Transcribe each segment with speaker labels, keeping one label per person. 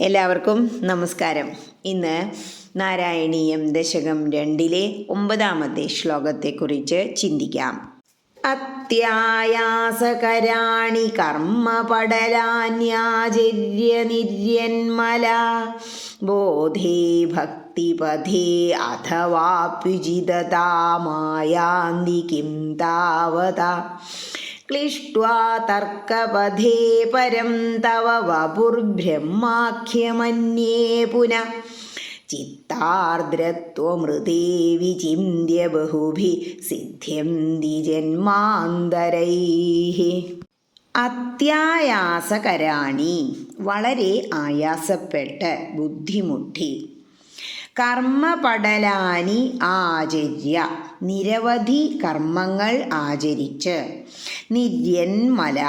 Speaker 1: എല്ലാവർക്കും നമസ്കാരം. ഇന്ന് നാരായണീയം ദശകം രണ്ടിലെ ഒമ്പതാമത്തെ ശ്ലോകത്തെക്കുറിച്ച് ചിന്തിക്കാം. അത്യായാസകരാണി കർമ്മപടലാന്യാചര്യ നിര്യന്മല ബോധേ ഭക്തിപഥേ അഥവാപ്യുചിതതാമായാന്തി കിം താവത. ക്ലിഷ്ട്വാ തർക്കപഥേ പരം തവ വപുർബ്രഹ്മാഖ്യമന്യേ പുന. ചിത്താർദ്രത്വമൃതേ വിചിന്യ ബഹുഭി സിദ്ധ്യന്തി ജന്മാന്തരൈ അത്യായാസകരാണി. വളരെ ആയാസപ്പെട്ട് ബുദ്ധിമുട്ടി. കർമ്മപടലാനി ആചര്യ. നിരവധി കർമ്മങ്ങൾ ആചരിച്ച് നിര്യന്മല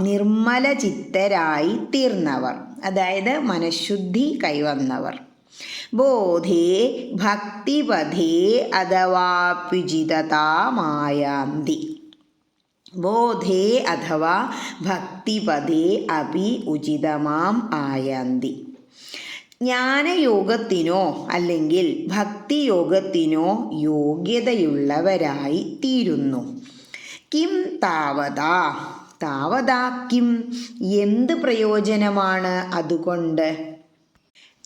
Speaker 1: നിർമ്മല ചിത്തരായി തീർന്നവർ. അതായത് മനഃശുദ്ധി കൈവന്നവർ. ബോധേ ഭക്തിപഥേ അഥവാപ്യുചിതതാമായാന്തി ബോധേ അഥവാ ഭക്തിപഥേ അപി ഉചിതമാം ആയന്തി. ജ്ഞാനയോഗത്തിനോ അല്ലെങ്കിൽ ഭക്തിയോഗത്തിനോ യോഗ്യതയുള്ളവരായി തീരുന്നു. കിം താവത? താവത കിം? എന്ത് പ്രയോജനമാണ് അതുകൊണ്ട്?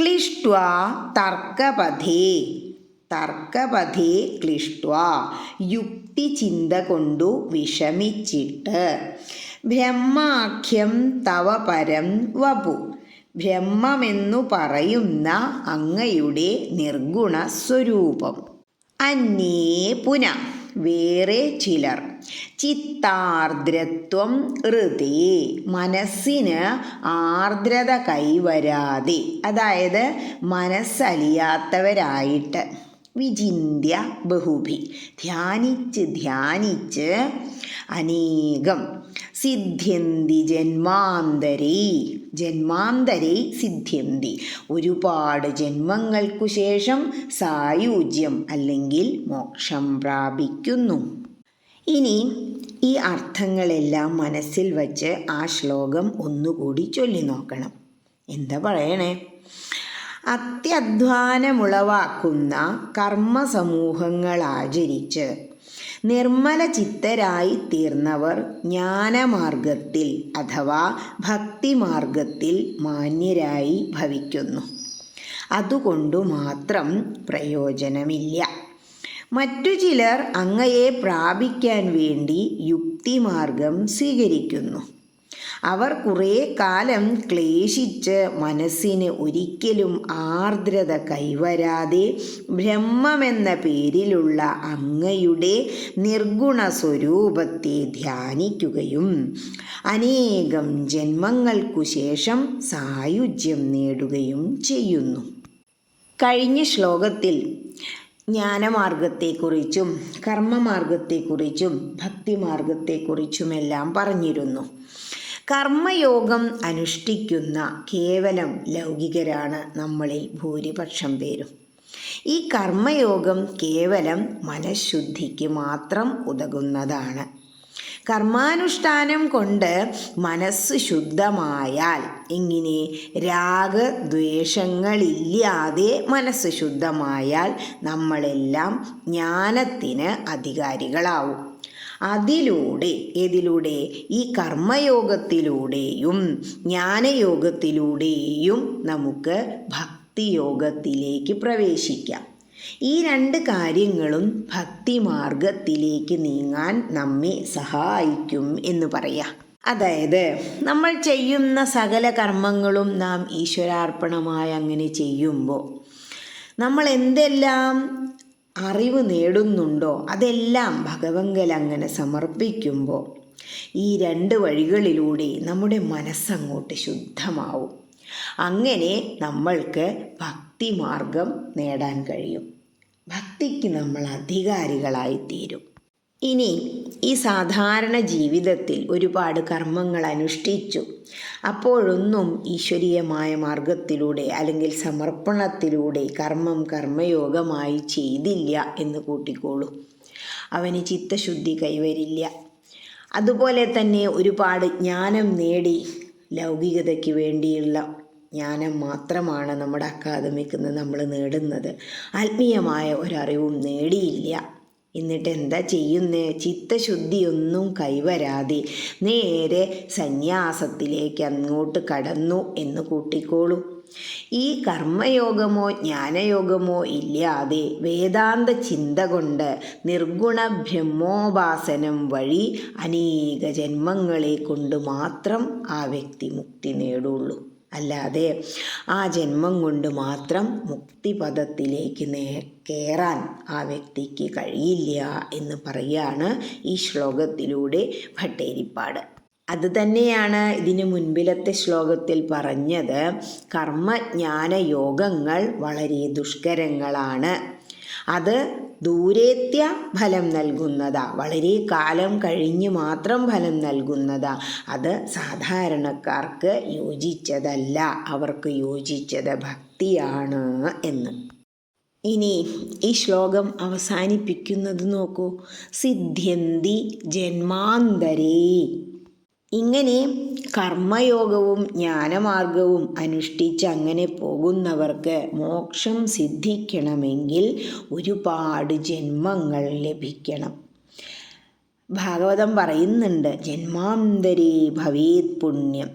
Speaker 1: ക്ലിഷ്ട്വ തർക്കപഥേ. തർക്കപഥേ ക്ലിഷ്ട്വ. യുക്തി ചിന്ത കൊണ്ടു വിഷമിച്ചിട്ട്. ബ്രഹ്മാഖ്യം തവ പരം വപു. ബ്രഹ്മമെന്നു പറയുന്ന അങ്ങയുടെ നിർഗുണ സ്വരൂപം. അന്യേ പുന വേറെ ചിലർ. ചിത്താർദ്രത്വം ഋതേ മനസ്സിന് ആർദ്രത കൈവരാതെ. അതായത് മനസ്സലിയാത്തവരായിട്ട്. വിചിന്യ ബഹുഭി. ധ്യാനിച്ച് ധ്യാനിച്ച് അനേകം സിദ്ധ്യന്തി ജന്മാന്തരേ ജന്മാന്തരേ സിദ്ധ്യന്തി. ഒരുപാട് ജന്മങ്ങൾക്കു ശേഷം സായുജ്യം അല്ലെങ്കിൽ മോക്ഷം പ്രാപിക്കുന്നു. ഇനി ഈ അർത്ഥങ്ങളെല്ലാം മനസ്സിൽ വച്ച് ആ ശ്ലോകം ഒന്നുകൂടി ചൊല്ലി നോക്കണം. എന്താ പറയണേ? അത്യധ്വാനമുളവാക്കുന്ന കർമ്മസമൂഹങ്ങൾ ആചരിച്ച് നിർമ്മല ചിത്തരായി തീർന്നവർ ജ്ഞാനമാർഗത്തിൽ അഥവാ ഭക്തിമാർഗത്തിൽ മാന്യരായി ഭവിക്കുന്നു. അതുകൊണ്ടു മാത്രം പ്രയോജനമില്ല. മറ്റു ചിലർ അങ്ങയെ പ്രാപിക്കാൻ വേണ്ടി യുക്തിമാർഗം സ്വീകരിക്കുന്നു. അവർ കുറേ കാലം ക്ലേശിച്ച് മനസ്സിന് ഒരിക്കലും ആർദ്രത കൈവരാതെ ബ്രഹ്മമെന്ന പേരിലുള്ള അങ്ങയുടെ നിർഗുണ സ്വരൂപത്തെ ധ്യാനിക്കുകയും അനേകം ജന്മങ്ങൾക്കു ശേഷം സായുജ്യം നേടുകയും ചെയ്യുന്നു. കഴിഞ്ഞ ശ്ലോകത്തിൽ ജ്ഞാനമാർഗത്തെക്കുറിച്ചും കർമ്മമാർഗത്തെക്കുറിച്ചും ഭക്തിമാർഗത്തെക്കുറിച്ചുമെല്ലാം പറഞ്ഞിരുന്നു. കർമ്മയോഗം അനുഷ്ഠിക്കുന്ന കേവലം ലൗകികരാണ് നമ്മളിൽ ഭൂരിപക്ഷം പേരും. ഈ കർമ്മയോഗം കേവലം മനഃശുദ്ധിക്ക് മാത്രം ഉതകുന്നതാണ്. കർമാനുഷ്ഠാനം കൊണ്ട് മനസ്സ് ശുദ്ധമായാൽ ഇങ്ങനെ രാഗദ്വേഷങ്ങളില്ലാതെ മനസ്സ് ശുദ്ധമായാൽ നമ്മളെല്ലാം ജ്ഞാനത്തിന് അധികാരികളാവും. അതിലൂടെ ഏതിലൂടെ? ഈ കർമ്മയോഗത്തിലൂടെയും ജ്ഞാനയോഗത്തിലൂടെയും നമുക്ക് ഭക്തിയോഗത്തിലേക്ക് പ്രവേശിക്കാം. ഈ രണ്ട് കാര്യങ്ങളും ഭക്തി മാർഗത്തിലേക്ക് നീങ്ങാൻ നമ്മെ സഹായിക്കും എന്ന് പറയാം. അതായത് നമ്മൾ ചെയ്യുന്ന സകല കർമ്മങ്ങളും നാം ഈശ്വരാർപ്പണമായി അങ്ങനെ ചെയ്യുമ്പോൾ നമ്മൾ എന്തെല്ലാം അറിവ് നേടുന്നുണ്ടോ? അതെല്ലാം ഭഗവങ്കൽ അങ്ങനെ സമർപ്പിക്കുമ്പോൾ ഈ രണ്ട് വഴികളിലൂടെ നമ്മുടെ മനസ്സങ്ങോട്ട് ശുദ്ധമാവും. അങ്ങനെ നമ്മൾക്ക് ഭക്തിമാർഗം നേടാൻ കഴിയും. ഭക്തിക്ക് നമ്മൾ അധികാരികളായി തീരും ഇനി ഈ സാധാരണ ജീവിതത്തിൽ ഒരുപാട് കർമ്മങ്ങൾ അനുഷ്ഠിച്ചു. അപ്പോഴൊന്നും ഈശ്വരീയമായ മാർഗത്തിലൂടെ അല്ലെങ്കിൽ സമർപ്പണത്തിലൂടെ കർമ്മം കർമ്മയോഗമായി ചെയ്തില്ല എന്ന് കൂട്ടിക്കോളൂ. അവന് ചിത്തശുദ്ധി കൈവരില്ല. അതുപോലെ തന്നെ ഒരുപാട് ജ്ഞാനം നേടി ലൗകികതയ്ക്ക് വേണ്ടിയുള്ള ജ്ഞാനം മാത്രമാണ് നമ്മുടെ അക്കാദമിക്ക് നമ്മൾ നേടുന്നത്. ആത്മീയമായ ഒരറിവും നേടിയില്ല. എന്നിട്ട് എന്താ ചെയ്യുന്നേ? ചിത്തശുദ്ധിയൊന്നും കൈവരാതെ നേരെ സന്യാസത്തിലേക്ക് അങ്ങോട്ട് കടന്നു എന്ന് കൂട്ടിക്കോളൂ. ഈ കർമ്മയോഗമോ ജ്ഞാനയോഗമോ ഇല്ലാതെ വേദാന്ത ചിന്ത കൊണ്ട് നിർഗുണ ബ്രഹ്മോപാസനം വഴി അനേക ജന്മങ്ങളെ കൊണ്ട് മാത്രം ആ വ്യക്തി മുക്തി നേടുള്ളൂ. അല്ലാതെ ആ ജന്മം കൊണ്ട് മാത്രം മുക്തിപഥത്തിലേക്ക് നേ കയറാൻ ആ വ്യക്തിക്ക് കഴിയില്ല എന്ന് പറയാണ് ഈ ശ്ലോകത്തിലൂടെ ഭട്ടേരിപ്പാട്. അതുതന്നെയാണ് ഇതിനു മുൻപിലത്തെ ശ്ലോകത്തിൽ പറഞ്ഞത് കർമ്മജ്ഞാന യോഗങ്ങൾ വളരെ ദുഷ്കരങ്ങളാണ്. അത് ദൂരേത്യ ഫലം നൽകുന്നതാ. വളരെ കാലം കഴിഞ്ഞ് മാത്രം ഫലം നൽകുന്നതാ. അത് സാധാരണക്കാർക്ക് യോജിച്ചതല്ല. അവർക്ക് യോജിച്ചത് ഭക്തിയാണ് എന്ന്. ഇനി ഈ ശ്ലോകം അവസാനിപ്പിക്കുന്നത് നോക്കൂ. സിദ്ധ്യന്തി ജന്മാന്തരേ ഇങ്ങനെ കർമ്മയോഗവും ജ്ഞാനമാർഗവും അനുഷ്ഠിച്ച് അങ്ങനെ പോകുന്നവർക്ക് മോക്ഷം സിദ്ധിക്കണമെങ്കിൽ ഒരുപാട് ജന്മങ്ങൾ ലഭിക്കണം. ഭാഗവതം പറയുന്നുണ്ട് ജന്മാന്തരേ ഭവേത് പുണ്യം.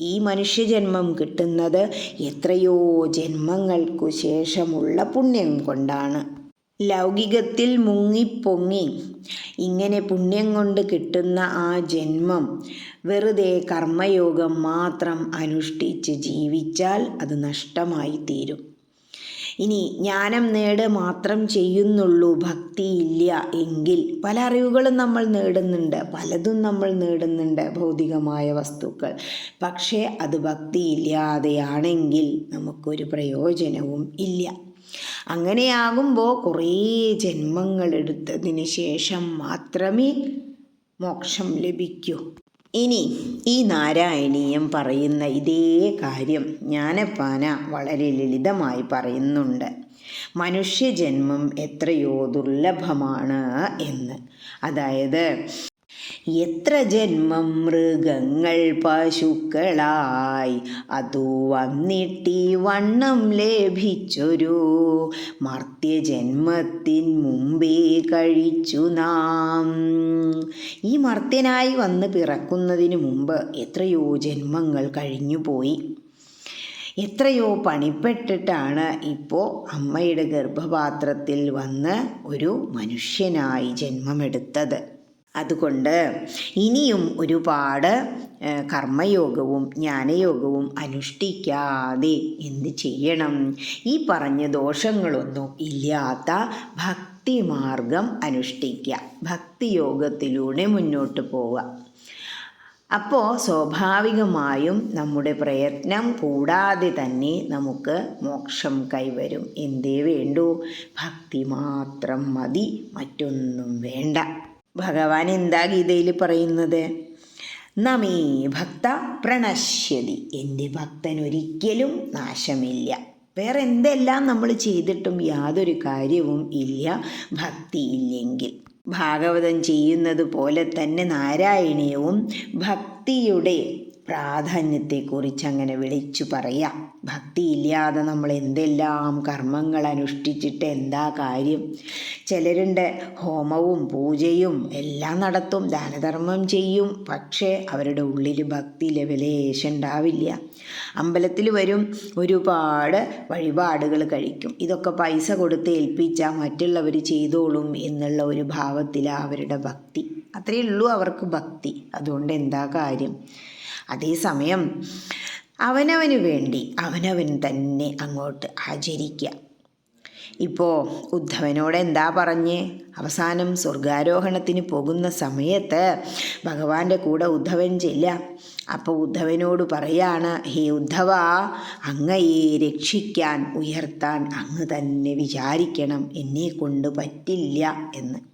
Speaker 1: ഈ മനുഷ്യജന്മം കിട്ടുന്നത് എത്രയോ ജന്മങ്ങൾക്കു ശേഷമുള്ള പുണ്യം കൊണ്ടാണ്. ലൗകികത്തിൽ മുങ്ങിപ്പൊങ്ങി. ഇങ്ങനെ പുണ്യം കൊണ്ട് കിട്ടുന്ന ആ ജന്മം വെറുതെ കർമ്മയോഗം മാത്രം അനുഷ്ഠിച്ച് ജീവിച്ചാൽ അത് നഷ്ടമായി തീരും. ഇനി ജ്ഞാനം നേട് മാത്രം ചെയ്യുന്നുള്ളൂ ഭക്തിയില്ല എങ്കിൽ. പല അറിവുകളും നമ്മൾ നേടുന്നുണ്ട് പലതും നമ്മൾ നേടുന്നുണ്ട് ഭൗതികമായ വസ്തുക്കൾ. പക്ഷേ അത് ഭക്തിയില്ലാതെയാണെങ്കിൽ നമുക്കൊരു പ്രയോജനവും ഇല്ല. അങ്ങനെയാകുമ്പോൾ കുറേ ജന്മങ്ങൾ എടുത്തതിന് ശേഷം മാത്രമേ മോക്ഷം ലഭിക്കൂ. ഇനി ഈ നാരായണീയം പറയുന്ന ഇതേ കാര്യം ജ്ഞാനപ്പാന വളരെ ലളിതമായി പറയുന്നുണ്ട്. മനുഷ്യജന്മം എത്രയോ ദുർലഭമാണ് എന്ന്. അതായത് എത്ര ജന്മം മൃഗങ്ങൾ പശുക്കളായി? അതു വന്നിട്ടി വണ്ണം ലഭിച്ചൊരു മർത്യജന്മത്തിൻ മുമ്പേ കഴിച്ചു നാം. ഈ മർത്യനായി വന്ന് പിറക്കുന്നതിന് മുമ്പ് എത്രയോ ജന്മങ്ങൾ കഴിഞ്ഞുപോയി എത്രയോ പണിപ്പെട്ടിട്ടാണ് ഇപ്പോൾ അമ്മയുടെ ഗർഭപാത്രത്തിൽ വന്ന് ഒരു മനുഷ്യനായി ജന്മമെടുത്തത്. അതുകൊണ്ട് ഇനിയും ഒരുപാട് കർമ്മയോഗവും ജ്ഞാനയോഗവും അനുഷ്ഠിക്കാതെ എന്ത് ചെയ്യണം? ഈ പറഞ്ഞ ദോഷങ്ങളൊന്നും ഇല്ലാത്ത ഭക്തിമാർഗം അനുഷ്ഠിക്കുക. ഭക്തിയോഗത്തിലൂടെ മുന്നോട്ട് പോവുക. അപ്പോൾ സ്വാഭാവികമായും നമ്മുടെ പ്രയത്നം കൂടാതെ തന്നെ നമുക്ക് മോക്ഷം കൈവരും. എന്തേ വേണ്ടൂ? ഭക്തി മാത്രം മതി മറ്റൊന്നും വേണ്ട. ഭഗവാൻ എന്താ ഗീതയിൽ പറയുന്നത്? നമേ ഭക്ത പ്രണശ്യതി. എന്റെ ഭക്തൻ ഒരിക്കലും നാശമില്ല. വേറെ എന്തെല്ലാം നമ്മൾ ചെയ്തിട്ടും യാതൊരു കാര്യവും ഇല്ല ഭക്തിയില്ലെങ്കിൽ ഭാഗവതം ചെയ്യുന്നത് പോലെ തന്നെ നാരായണീയവും ഭക്തിയുടെ പ്രാധാന്യത്തെക്കുറിച്ച് അങ്ങനെ വിളിച്ചു പറയാം. ഭക്തിയില്ലാതെ നമ്മൾ എന്തെല്ലാം കർമ്മങ്ങൾ അനുഷ്ഠിച്ചിട്ട് എന്താ കാര്യം? ചിലരുണ്ട് ഹോമവും പൂജയും എല്ലാം നടത്തും ദാനധർമ്മം ചെയ്യും പക്ഷേ അവരുടെ ഉള്ളിൽ ഭക്തി ലെവലേഷൻ ഉണ്ടാവില്ല. അമ്പലത്തിൽ വരും ഒരുപാട് വഴിപാടുകൾ കഴിക്കും. ഇതൊക്കെ പൈസ കൊടുത്ത് ഏൽപ്പിച്ചാൽ മറ്റുള്ളവർ ചെയ്തോളും എന്നുള്ള ഒരു ഭാവത്തിലാണ് അവരുടെ ഭക്തി. അത്രയേ ഉള്ളൂ അവർക്ക് ഭക്തി. അതുകൊണ്ട് എന്താ കാര്യം? അതേസമയം അവനവന് വേണ്ടി അവനവൻ തന്നെ അങ്ങോട്ട് ആചരിക്കുക ഇപ്പോൾ ഉദ്ധവനോട് എന്താ പറഞ്ഞ്? അവസാനം സ്വർഗാരോഹണത്തിന് പോകുന്ന സമയത്ത് ഭഗവാന്റെ കൂടെ ഉദ്ധവൻ ചെല്ല. അപ്പോൾ ഉദ്ധവനോട് പറയാണ് ഹേ ഉദ്ധവ അങ്ങയെ രക്ഷിക്കാൻ ഉയർത്താൻ അങ്ങ് തന്നെ വിചാരിക്കണം. എന്നെ കൊണ്ട് പറ്റില്ല എന്ന്.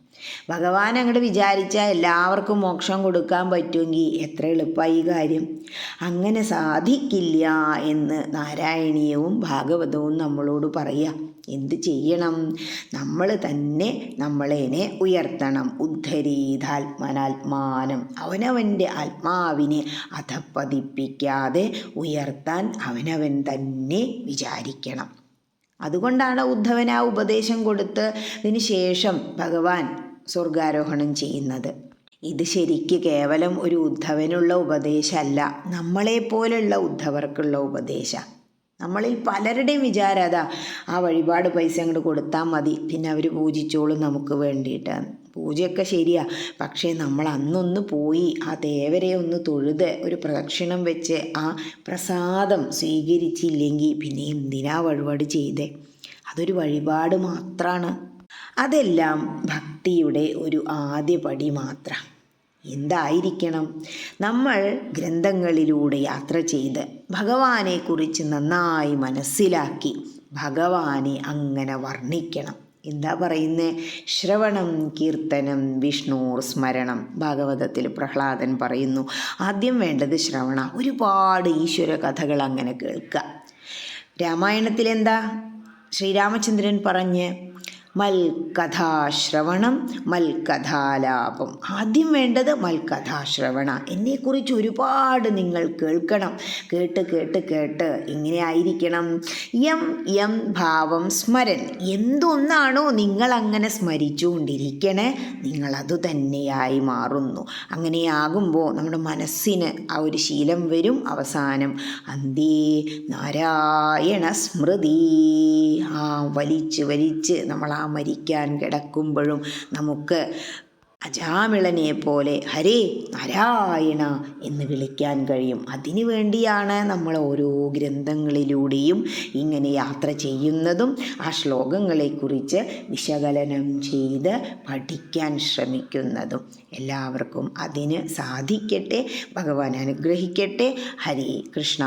Speaker 1: ഭഗവാൻ അങ്ങോട്ട് വിചാരിച്ചാൽ എല്ലാവർക്കും മോക്ഷം കൊടുക്കാൻ പറ്റുമെങ്കിൽ എത്ര എളുപ്പമായി കാര്യം. അങ്ങനെ സാധിക്കില്ല എന്ന് നാരായണീയവും ഭാഗവതവും നമ്മളോട് പറയുക എന്ത് ചെയ്യണം? നമ്മൾ തന്നെ നമ്മളേനെ ഉയർത്തണം. ഉദ്ധരീതാത്മനാത്മാനം. അവനവന്റെ ആത്മാവിനെ അധപ്പതിപ്പിക്കാതെ ഉയർത്താൻ അവനവൻ തന്നെ വിചാരിക്കണം. അതുകൊണ്ടാണ് ഉദ്ധവൻ ആ ഉപദേശം കൊടുത്തതിന് ശേഷം ഭഗവാൻ സ്വർഗാരോഹണം ചെയ്യുന്നത്. ഇത് ശരിക്ക് കേവലം ഒരു ഉദ്ധവനുള്ള ഉപദേശമല്ല നമ്മളെപ്പോലുള്ള ഉദ്ധവർക്കുള്ള ഉപദേശം. നമ്മളിൽ പലരുടെയും വിചാരം അതാ ആ വഴിപാട് പൈസ അങ്ങോട്ട് കൊടുത്താൽ മതി പിന്നെ അവർ പൂജിച്ചോളും നമുക്ക് വേണ്ടിയിട്ട്. പൂജയൊക്കെ ശരിയാ പക്ഷേ നമ്മൾ അന്നൊന്ന് പോയി ആ ദേവരെ ഒന്ന് തൊഴുത് ഒരു പ്രദക്ഷിണം വെച്ച് ആ പ്രസാദം സ്വീകരിച്ചില്ലെങ്കിൽ പിന്നെ എന്തിനാ വഴിപാട് ചെയ്തേ? അതൊരു വഴിപാട് മാത്രമാണ് അതെല്ലാം ഭക്തിയുടെ ഒരു ആദ്യ പടി മാത്രം. എന്തായിരിക്കണം? നമ്മൾ ഗ്രന്ഥങ്ങളിലൂടെ യാത്ര ചെയ്ത് ഭഗവാനെക്കുറിച്ച് നന്നായി മനസ്സിലാക്കി ഭഗവാനെ അങ്ങനെ വർണിക്കണം. എന്താ പറയുന്നത് ശ്രവണം കീർത്തനം വിഷ്ണുർ സ്മരണം ഭാഗവതത്തിൽ പ്രഹ്ലാദൻ പറയുന്നു. ആദ്യം വേണ്ടത് ശ്രവണ. ഒരുപാട് ഈശ്വര കഥകൾ അങ്ങനെ കേൾക്കുക. രാമായണത്തിൽ എന്താ ശ്രീരാമചന്ദ്രൻ പറഞ്ഞ് മൽകഥാശ്രവണം മൽകഥാലാപം. ആദ്യം വേണ്ടത് മൽകഥാശ്രവണ. എന്നെക്കുറിച്ച് ഒരുപാട് നിങ്ങൾ കേൾക്കണം. കേട്ട് കേട്ട് കേട്ട് ഇങ്ങനെ ആയിരിക്കണം. യം യം ഭാവം സ്മരൻ. എന്തൊന്നാണോ നിങ്ങൾ അങ്ങനെ സ്മരിച്ചുകൊണ്ടിരിക്കണേ നിങ്ങൾ അതുതന്നെയായി മാറുന്നു. അങ്ങനെയാകുമ്പോൾ നമ്മുടെ മനസ്സിന് ആ ഒരു ശീലം വരും. അവസാനം അന്തേ നാരായണ സ്മൃതി. ആ വലിച്ച് വലിച്ച് നമ്മൾ ആ മരിക്കാൻ കിടക്കുമ്പോഴും നമുക്ക് അജാമിളനെ പോലെ ഹരേ നാരായണ എന്ന് വിളിക്കാൻ കഴിയും. അതിനു വേണ്ടിയാണ് നമ്മൾ ഓരോ ഗ്രന്ഥങ്ങളിലൂടെയും ഇങ്ങനെ യാത്ര ചെയ്യുന്നതും ആ ശ്ലോകങ്ങളെക്കുറിച്ച് വിശകലനം ചെയ്ത് പഠിക്കാൻ ശ്രമിക്കുന്നതും. എല്ലാവർക്കും അതിന് സാധിക്കട്ടെ ഭഗവാൻ അനുഗ്രഹിക്കട്ടെ. ഹരേ കൃഷ്ണ.